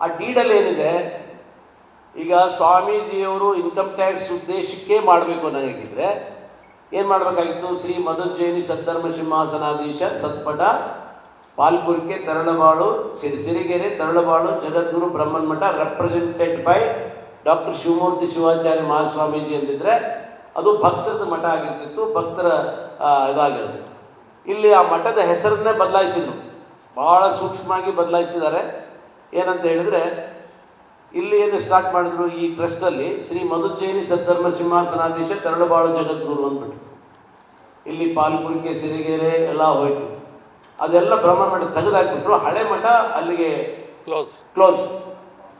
ಆ ಡೀಡಲ್ಲಿ ಏನಿದೆ? ಈಗ ಸ್ವಾಮೀಜಿಯವರು ಇನ್ಕಮ್ ಟ್ಯಾಕ್ಸ್ ಉದ್ದೇಶಕ್ಕೆ ಮಾಡಬೇಕು ಅನ್ನೋಂಗಿದ್ರೆ ಏನು ಮಾಡಬೇಕಾಗಿತ್ತು? ಶ್ರೀ ಮಧುಜೈನಿ ಸದ್ಧರ್ಮ ಸಿಂಹಾಸನಾಧೀಶ ಸತ್ಪಟ ಪಾಲ್ಪುರ್ಕೆ ತರಳಬಾಳು ಸಿರಿ, Sirigere Taralabalu Jagadguru Brahman Math represented by doctor Shivamurthy Shivacharya Mahaswamiji ಅಂದಿದ್ರೆ ಅದು ಭಕ್ತರದ ಮಠ ಆಗಿರ್ತಿತ್ತು, ಭಕ್ತರ ಇದಾಗಿರ್ತಿತ್ತು. ಇಲ್ಲಿ ಆ ಮಠದ ಹೆಸರನ್ನೇ ಬದಲಾಯಿಸಿದ್ರು. ಭಾಳ ಸೂಕ್ಷ್ಮವಾಗಿ ಬದಲಾಯಿಸಿದ್ದಾರೆ. ಏನಂತ ಹೇಳಿದರೆ ಇಲ್ಲಿ ಏನು ಸ್ಟಾರ್ಟ್ ಮಾಡಿದ್ರು ಈ ಟ್ರಸ್ಟಲ್ಲಿ ಶ್ರೀ ಮಧುಜೈನಿ ಸದ್ಧರ್ಮ ಸಿಂಹಾಸನಾಧೀಶ ತೆರಳುಬಾಳು ಜಗದ್ಗುರು ಅಂದ್ಬಿಟ್ಟು ಇಲ್ಲಿ ಪಾಲ್ಪುರಿಕೆ ಸಿರಿಗೆರೆ ಎಲ್ಲ ಹೋಯ್ತು. ಅದೆಲ್ಲ ಬ್ರಹ್ಮ ಮಠ ತೆಗೆದಾಕ್ಬಿಟ್ರು. ಹಳೆ ಮಠ ಅಲ್ಲಿಗೆ ಕ್ಲೋಸ್ ಕ್ಲೋಸ್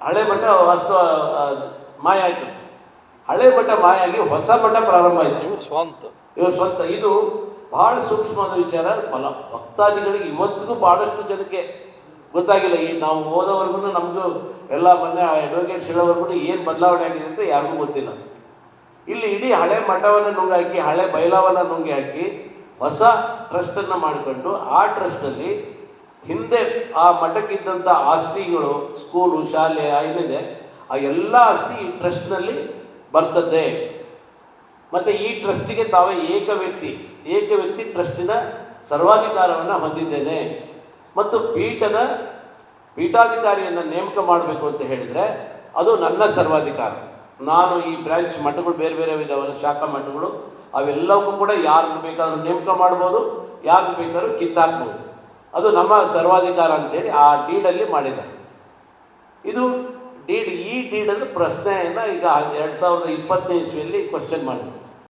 ಹಳೆ ಮಠ ವಾಸ್ತವ ಮಾಯ ಆಯಿತು. ಹಳೆ ಮಠ ಮಾಯಾಗಿ ಹೊಸ ಮಠ ಪ್ರಾರಂಭ ಆಯಿತು. ಇವ್ರ ಸ್ವಂತ. ಇವ್ರ ಸ್ವಂತ. ಇದು ಬಹಳ ಸೂಕ್ಷ್ಮವಾದ ವಿಚಾರ. ಬಲ ಭಕ್ತಾದಿಗಳಿಗೆ ಇವತ್ತಿಗೂ ಬಹಳಷ್ಟು ಜನಕ್ಕೆ ಗೊತ್ತಾಗಿಲ್ಲ, ಈ ನಾವು ಹೋದವರೆಗೂ ನಮ್ಮದು ಎಲ್ಲ ಬಂದ ಅಡ್ವೊಕೇಟ್ ಹೇಳೋವರೆಗೂ ಏನು ಬದಲಾವಣೆ ಆಗಿದೆ ಅಂತ ಯಾರಿಗೂ ಗೊತ್ತಿಲ್ಲ. ಇಲ್ಲಿ ಇಡೀ ಹಳೆ ಮಠವನ್ನು ನುಂಗಿ ಹಾಕಿ, ಹಳೆ ಬೈಲಾವನ್ನು ನುಂಗಿ ಹಾಕಿ ಹೊಸ ಟ್ರಸ್ಟನ್ನು ಮಾಡಿಕೊಂಡು, ಆ ಟ್ರಸ್ಟಲ್ಲಿ ಹಿಂದೆ ಆ ಮಠಕ್ಕಿದ್ದಂಥ ಆಸ್ತಿಗಳು, ಸ್ಕೂಲು, ಶಾಲೆ ಏನಿದೆ ಆ ಎಲ್ಲ ಆಸ್ತಿ ಈ ಟ್ರಸ್ಟ್ನಲ್ಲಿ ಬರ್ತದೆ ಮತ್ತು ಈ ಟ್ರಸ್ಟಿಗೆ ತಾವೇ ಏಕ ವ್ಯಕ್ತಿ ಏಕ ವ್ಯಕ್ತಿ ಟ್ರಸ್ಟಿನ ಸರ್ವಾಧಿಕಾರವನ್ನು ಹೊಂದಿದ್ದೇನೆ. ಮತ್ತು ಪೀಠದ ಪೀಠಾಧಿಕಾರಿಯನ್ನು ನೇಮಕ ಮಾಡಬೇಕು ಅಂತ ಹೇಳಿದರೆ ಅದು ನನ್ನ ಸರ್ವಾಧಿಕಾರ. ನಾನು ಈ ಬ್ರಾಂಚ್ ಮಠಗಳು ಬೇರೆ ಬೇರೆ ವಿಧವಾದ ಶಾಖಾ ಮಠಗಳು ಅವೆಲ್ಲವೂ ಕೂಡ ಯಾರನ್ನು ಬೇಕಾದರೂ ನೇಮಕ ಮಾಡ್ಬೋದು ಯಾರು ಬೇಕಾದ್ರೂ ಕಿತ್ತಾಕ್ಬೋದು. ಅದು ನಮ್ಮ ಸರ್ವಾಧಿಕಾರ ಅಂತೇಳಿ ಆ ಡೀಡಲ್ಲಿ ಮಾಡಿದೆ ಇದು ಡೀಡ್, ಈ ಡೀಡನ್ನು ಪ್ರಶ್ನೆಯನ್ನು ಈಗ ಎರಡು ಸಾವಿರದ ಇಪ್ಪತ್ತನೇ ಇಸ್ವಿಯಲ್ಲಿ ಕ್ವಶನ್ ಮಾಡಿದ್ರು.